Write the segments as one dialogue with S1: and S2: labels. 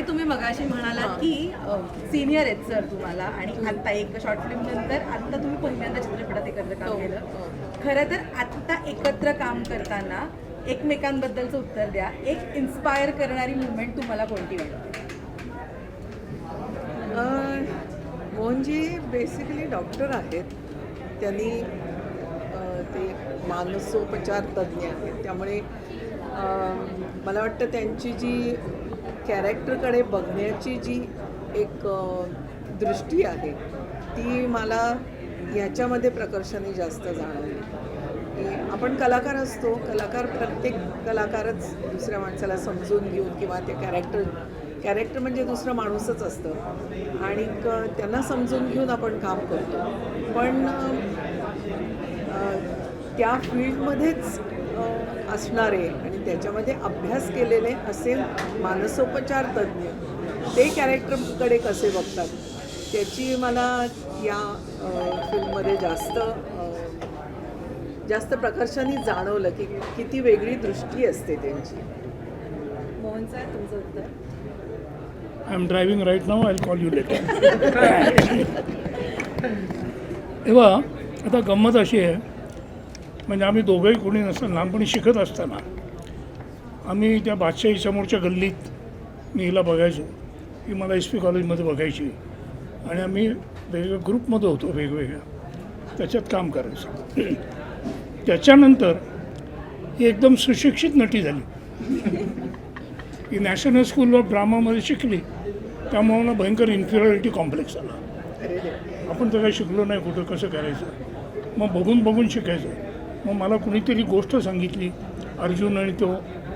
S1: ताई तुम्ही मगाशी म्हणालात की सिनियर आहेत सर तुम्हाला आणि आता एक शॉर्ट फिल्म नंतर आता तुम्ही पहिल्यांदा चित्रपटात एकत्र काम
S2: हो,
S1: केलं.
S2: हो.
S1: खरं तर आता एकत्र काम करताना एकमेकांबद्दलचं उत्तर द्या. एक इन्स्पायर करणारी मुवमेंट तुम्हाला कोणती वाटते?
S2: अं, मोहनजी बेसिकली डॉक्टर आहेत. त्यांनी ते मानसोपचार तज्ज्ञ आहेत. त्यामुळे मला वाटतं त्यांची जी कॅरेक्टरकडे बघण्याची जी एक दृष्टी आहे ती मला ह्याच्यामध्ये प्रकर्षाने जास्त जाणवली. की आपण कलाकार असतो कलाकार प्रत्येक कलाकारच दुसऱ्या माणसाला समजून घेऊन किंवा ते कॅरेक्टर कॅरेक्टर म्हणजे दुसरं माणूसच असतं. आणि त्यांना समजून घेऊन आपण काम करतो. पण त्या फील्डमध्येच असणारे आणि त्याच्यामध्ये अभ्यास केलेले असे मानसोपचार तज्ज्ञ ते कॅरेक्टरकडे कसे बघतात त्याची मला या फिल्ममध्ये जास्त जास्त प्रकर्षाने जाणवलं की किती वेगळी दृष्टी असते त्यांची.
S1: मोहन सर तुमचं उत्तर?
S3: आय एम ड्रायव्हिंग राईट नाव आय कॉल यू लेटर तेव्हा आता गंमत अशी आहे म्हणजे आम्ही दोघंही कोणी नसताना लहानपणी शिकत असताना आम्ही त्या बादशाही समोरच्या गल्लीत मी हिला बघायचो. ही मला एस पी कॉलेजमध्ये बघायची. आणि आम्ही वेगवेगळ्या ग्रुपमध्ये होतो वेगवेगळ्या. त्याच्यात काम करायचं. त्याच्यानंतर ही एकदम सुशिक्षित नटी झाली. ही नॅशनल स्कूल ऑफ ड्रामामध्ये शिकली. त्यामुळे मला भयंकर इन्फिरियॉरिटी कॉम्प्लेक्स आला आपण तर काही शिकलो नाही कुठं कसं करायचं? मग बघून बघून शिकायचं. मग मला कुणीतरी गोष्ट सांगितली अर्जुन आणि तो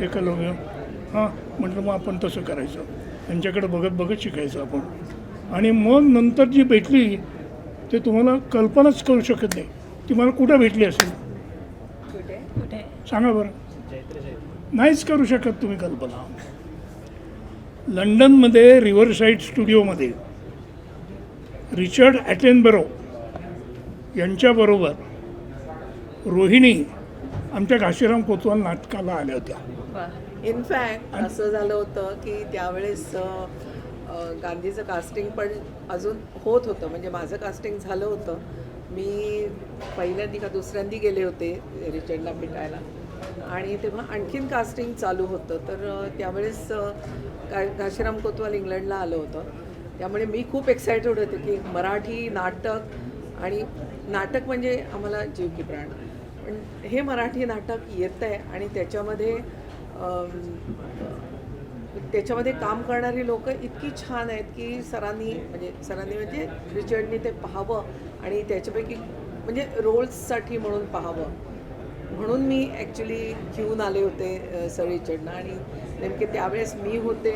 S3: एकलव्य. हां म्हटलं मग आपण तसं करायचं. त्यांच्याकडे बघत बघत शिकायचं आपण. आणि मग नंतर जी भेटली ते तुम्हाला कल्पनाच करू शकत नाही. ती मला कुठं भेटली असेल?
S1: कुठे?
S4: कुठे?
S3: सांगा बरं. नाहीच करू शकत तुम्ही कल्पना. लंडनमध्ये रिव्हरसाईड स्टुडिओमध्ये रिचर्ड ॲटेनबरो यांच्याबरोबर रोहिणी आमच्या घाशीराम कोतवाल नाटकाला आल्या होत्या.
S2: इनफॅक्ट असं झालं होतं की त्यावेळेस गांधीचं कास्टिंग पण अजून होत होतं. म्हणजे माझं कास्टिंग झालं होतं. मी पहिल्यांदी का दुसऱ्यांदी गेले होते रिचर्डला भेटायला. आणि तेव्हा आणखीन कास्टिंग चालू होतं. तर त्यावेळेस का घाशीराम कोतवाल इंग्लंडला आलं होतं. त्यामुळे मी खूप एक्सायटेड होते की मराठी नाटक आणि नाटक म्हणजे आम्हाला जीव की प्राण. पण हे मराठी नाटक येतं आहे आणि त्याच्यामध्ये त्याच्यामध्ये काम करणारी लोक इतकी छान आहेत की सरांनी म्हणजे सरांनी म्हणजे रिचर्डनी ते पाहावं आणि त्याच्यापैकी म्हणजे रोल्ससाठी म्हणून पाहावं. म्हणून मी ॲक्च्युली घेऊन आले होते सर रिचर्डनं आणि नेमके त्यावेळेस मी होते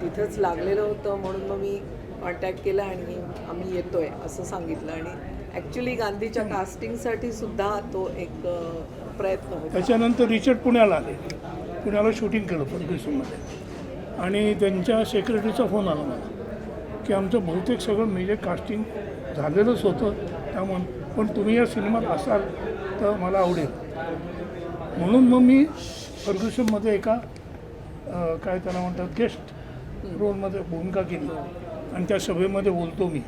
S2: तिथंच लागलेलं होतं म्हणून मग मी कॉन्टॅक्ट केला आणि आम्ही येतो आहे असं सांगितलं आणि ॲक्च्युली गांधीच्या कास्टिंगसाठी सुद्धा तो एक प्रयत्न होता.
S3: त्याच्यानंतर रिचर्ड पुण्याला आले. पुण्याला शूटिंग केलं फर्ग्युसनमध्ये आणि त्यांच्या सेक्रेटरीचा फोन आला मला की आमचं बहुतेक सगळं मेजर कास्टिंग झालेलंच होतं त्यामुळे पण तुम्ही या सिनेमात असाल तर मला आवडेल. म्हणून मग मी फर्ग्युसनमध्ये एका काय त्याला म्हणतात गेस्ट रोलमध्ये भूमिका केली. आणि त्या सभेमध्ये बोलतो मी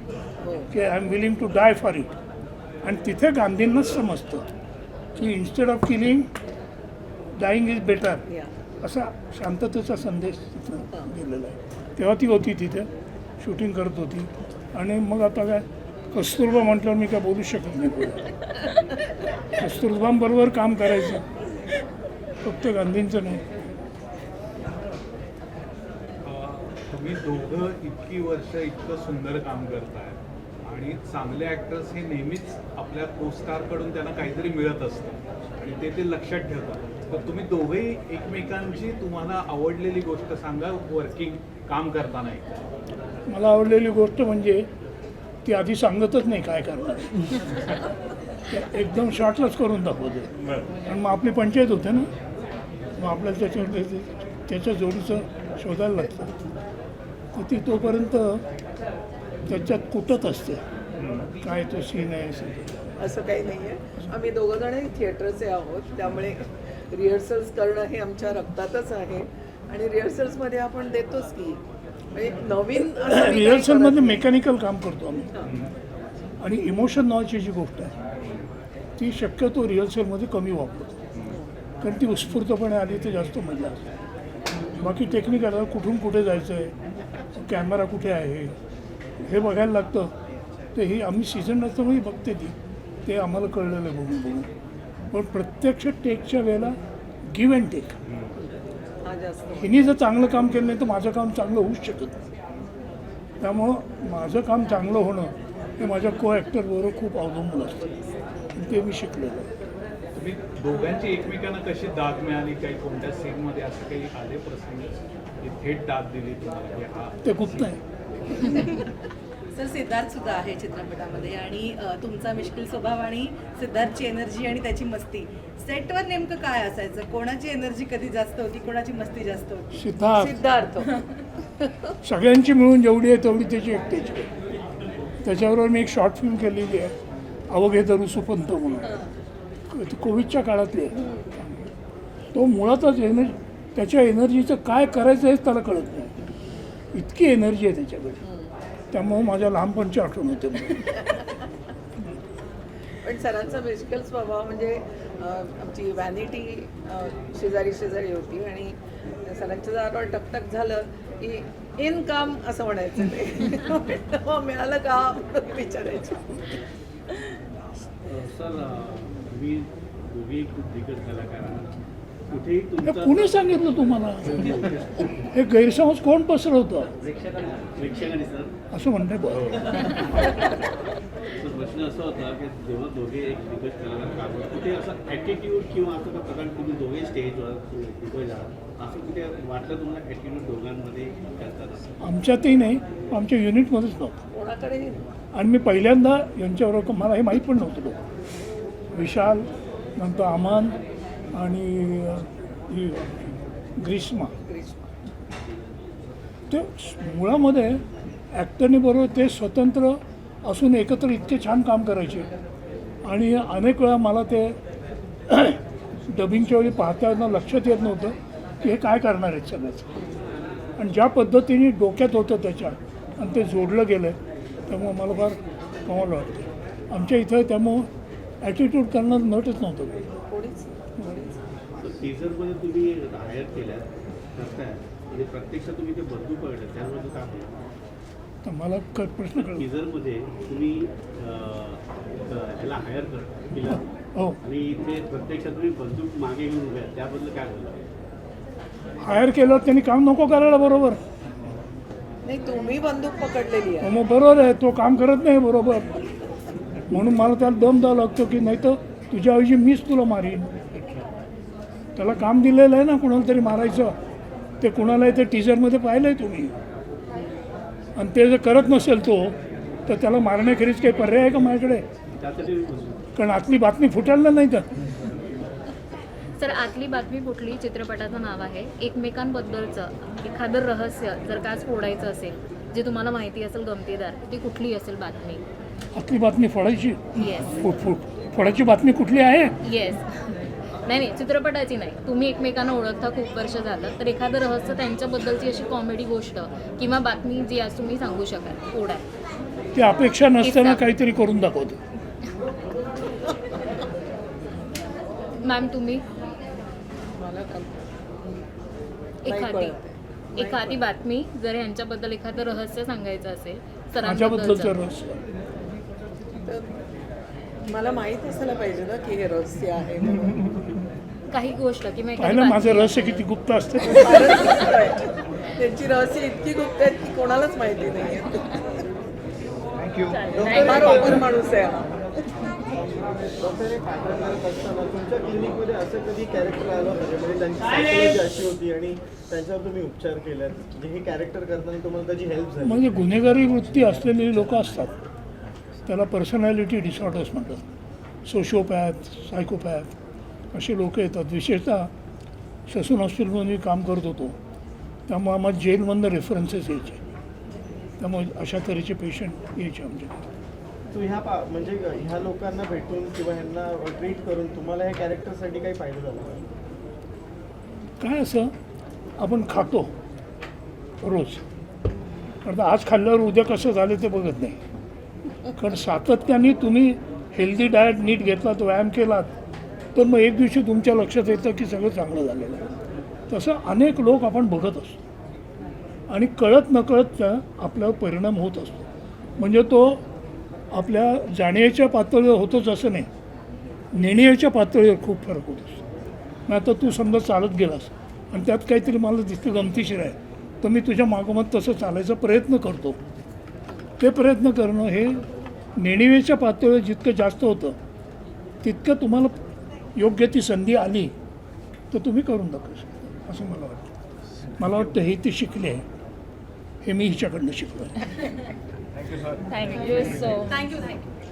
S2: हो.
S3: की I am willing to die for it आणि तिथे गांधींनाच समजतं की instead of killing dying is better असा शांततेचा संदेश तिथं दिलेला आहे. तेव्हा ती होती तिथे शूटिंग करत होती. आणि मग आता काय कस्तुरबा म्हटल्यावर मी काय बोलू शकत नाही कस्तुरबांबरोबर काम करायचं. फक्त गांधींचं नाही.
S5: तुम्ही दोघं इतकी वर्ष इतकं सुंदर काम करताय. आणि चांगले ॲक्टर्स हे नेहमीच आपल्या को स्टारकडून त्यांना काहीतरी मिळत असतं. आणि ते ते लक्षात ठेवतात. तर तुम्ही दोघेही एकमेकांची तुम्हाला आवडलेली गोष्ट सांगा वर्किंग काम करताना एक.
S3: मला आवडलेली गोष्ट म्हणजे ती आधी सांगतच नाही काय करणार. एकदम शॉर्टच करून दाखवते. आणि मग आपली पंचायत होते ना मग आपल्याला त्याच्यावर ते- त्याच्या जोडीचं शोधायला लागतं. तर ती तोपर्यंत त्याच्यात कुटत असते. काय तो सीन आहे सगळं
S2: असं काही नाही आहे आम्ही दोघं जणही थिएटरचे आहोत. त्यामुळे रिहर्सल्स करणं हे आमच्या रक्तातच आहे. आणि रिहर्सल्समध्ये आपण देतोच की म्हणजे नवीन असं
S3: रिहर्सलमध्ये. मेकॅनिकल काम करतो आम्ही. आणि इमोशन नावाची जी गोष्ट आहे ती शक्यतो रिहर्सलमध्ये कमी वापरतो. कारण ती उत्स्फूर्तपणे आली तर जास्त मजा असते बाकी टेक्निकल आहे, कुठून कुठे जायचं आहे कॅमेरा कुठे आहे? हे बघायला लागतं. ते ही आम्ही सीझन असल्यामुळे बघते ती. ते आम्हाला कळलेलं आहे बघून बघून. पण प्रत्यक्ष टेकच्या वेळेला गिव्ह अँड टेक हिने जर चांगलं काम केलं नाही तर माझं काम चांगलं होऊच शकत नाही. त्यामुळं माझं काम चांगलं होणं हे माझ्या को ॲक्टरबरोबर खूप अवलंबून असतं. ते मी शिकलेलं आहे.
S5: तुम्ही दोघांची एकमेकांना कशी दाद मिळाली? काही कोणत्या सीनमध्ये असं काही आले प्रसंग की थेट दाद दिली तुम्हाला? की
S3: ते गुप्त आहे
S1: सर सिद्धार्थ सुद्धा आहे चित्रपटामध्ये आणि तुमचा मिश्किल स्वभाव आणि सिद्धार्थची एनर्जी आणि त्याची मस्ती. सेटवर नेमकं काय असायचं? कोणाची एनर्जी कधी जास्त होती? कोणाची मस्ती जास्त होती?
S3: सिद्धार्थ.
S2: सिद्धार्थ.
S3: सगळ्यांची मिळून जेवढी आहे तेवढी त्याची एकट्याची त्याच्याबरोबर मी एक शॉर्ट फिल्म केलेली आहे. अवघे दरू सुपंत म्हणून. ती कोविडच्या काळातली. आहे तो मुळातच एनर्जी त्याच्या एनर्जीचं काय करायचं हेच त्याला कळत नाही. इतकी एनर्जी आहे त्याच्याकडे त्यामुळं माझ्या लहानपणची आठवण होते.
S2: पण सरांचा म्युझिकल स्वभाव म्हणजे आमची व्हॅनिटी शेजारी शेजारी होती आणि सरांच्या दारावर टकटक झालं की इन काम असं म्हणायचं ते. मिळालं काम विचारायचं.
S4: सर तुम्ही दोघेही खूप दिग्गज कलाकार आहात. कुठेही
S3: हे
S4: तुमचा
S3: कुणी सांगितलं तुम्हाला? हे गैरसमज कोण पसरवतं?
S4: प्रेक्षकांना प्रेक्षकांनी सर
S3: असं म्हणणे
S4: तर प्रश्न असा होता की जेव्हा दोघे एक दिग्गज कलाकार काम करतात, कुठे असं ॲटिट्यूड किंवा असं का प्रकार तुम्ही दोघे स्टेजवर दिग्गज आहात असं कुठे वाटलं तुम्हाला ॲटिट्यूड दोघांमध्ये करताना
S3: आमच्यातही नाही आमच्या युनिटमध्येच नव्हतं.
S2: कोणाकडे
S3: आणि मी पहिल्यांदा यांच्याबरोबर मला हे माहीत पण नव्हतं. लोक विशाल नंतर अमन आणि ही ग्रीष्मा. ते मुळामध्ये ॲक्टरने बरोबर ते स्वतंत्र असून एकत्र इतके छान काम करायचे. आणि अनेक वेळा मला ते डबिंगच्या वेळी पाहताना लक्षात येत नव्हतं की हे काय करणार आहेत सगळ्याचं आणि ज्या पद्धतीने डोक्यात होतं त्याच्या आणि ते जोडलं गेलं त्यामुळं मला फार कमाल वाटतं आमच्या इथं त्यामुळं ॲटिट्यूड करणार नटच नव्हतं
S4: तर म्हणजे
S3: तर मला क प्रश्न कळला.
S4: टीजरमध्ये तुम्ही ह्याला हायर कर केलं
S3: हो.
S4: आणि इथे प्रत्यक्षात तुम्ही बंदूक मागे घेऊन उभे आहात. त्याबद्दल काय बोलला?
S3: हायर केलं त्यांनी काम नको करायला बरोबर.
S2: नाही तुम्ही बंदूक पकडलेली आहे.
S3: मग बरोबर आहे तो काम करत नाही बरोबर. म्हणून मला त्याला दम द्यावा लागतो की नाही तर तुझ्याऐवजी मीच तुला मारीन. त्याला काम दिलेलं आहे ना कुणाला तरी मारायचं. ते कुणालाही ते टीजरमध्ये पाहिलं आहे तुम्ही. आणि ते जर करत नसेल तो तर त्याला मारण्याखेरीज काही पर्याय आहे का माझ्याकडे? कारण आतली बातमी फुटायला नाही तर.
S6: सर आतली बातमी कुठली चित्रपटाचं नाव आहे एकमेकांबद्दलचं. एखादं रहस्य जर का फोडायचं असेल जे तुम्हाला माहिती असेल गमतीदार ती कुठली असेल बातमी?
S3: आतली बातमी फोडायची?
S6: येस
S3: फुट फुट फोडायची बातमी कुठली आहे?
S6: येस नाही नाही चित्रपटाची नाही. तुम्ही एकमेकांना ओळखता खूप वर्ष झालं तर एखादं रहस्य त्यांच्याबद्दलची अशी कॉमेडी गोष्ट किंवा बातमी जी आज तुम्ही सांगू शकाल फोडा
S3: ती अपेक्षा नसताना काहीतरी करून दाखवतो.
S6: मॅम तुम्ही? एखादी. एखादी बातमी जर यांच्याबद्दल एखादं रहस्य सांगायचं असेल
S3: माझ्याबद्दलचं
S6: सरांबद्दलचं
S3: रहस्य.
S2: तर मला माहीत असायला पाहिजे ना की हे रहस्य आहे म्हणून.
S6: काही गोष्ट एखादी
S3: पाहिलं माझं. रहस्य किती गुप्त असतं
S2: फारच गुप्त आहे. त्यांची रहस्य इतकी गुप्त आहेत की कोणालाच माहिती नाही. फार ओपन माणूस आहे हा.
S7: डॉक्टर हे pattern करत असताना तुमच्या क्लिनिकमध्ये असं कधी कॅरेक्टर आलं म्हणजे त्यांची अशी होती आणि त्यांच्यावर तुम्ही उपचार केलेत म्हणजे हे कॅरेक्टर करताना तुम्हाला त्याची हेल्प झाली
S3: म्हणजे गुन्हेगारी वृत्ती असलेली लोक असतात त्याला पर्सनॅलिटी डिसऑर्डर्स म्हणतात. सोशिओपॅथ सायकोपॅथ असे लोक येतात. विशेषतः ससून हॉस्पिटलमध्ये मी काम करत होतो. त्यामुळे आम्हाला जेलमधनं रेफरन्सेस यायचे. त्यामुळे अशा तऱ्हेचे पेशंट यायचे आमच्याकडे
S7: तू ह्या पा म्हणजे ह्या लोकांना भेटून किंवा ह्यांना ट्रीट करून तुम्हाला ह्या कॅरेक्टरसाठी काही फायदा झाला
S3: काय असं? आपण खातो. रोज. कारण आज खाल्ल्यावर उद्या कसं झालं ते बघत नाही. कारण सातत्याने तुम्ही हेल्दी डाएट नीट घेतलात व्यायाम केलात तर मग एक दिवशी तुमच्या लक्षात येतं की सगळं चांगलं झालेलं आहे. तसं अनेक लोक आपण बघत असतो. आणि कळत नकळत आपल्यावर परिणाम होत असतो. म्हणजे तो आपल्या जाणीवेच्या पातळीवर होतोच असं नाही. नेण्याच्या पातळीवर खूप फरक होत असतो. मग आता तू समजा चालत गेलास आणि त्यात काहीतरी मला दिसतं गमतीशीर आहे तर मी तुझ्या मागोमाग तसं चालायचा प्रयत्न करतो. ते प्रयत्न करणं हे नेणिवेच्या पातळीवर जितकं जास्त होतं तितकं तुम्हाला योग्य ती संधी आली तर तुम्ही करून दाखवू शकता असं मला वाटतं. मला वाटतं हे ती शिकले हे मी हिच्याकडनं शिकलो आहे
S6: थँक्यू सो
S1: थँक्यू थँक्यू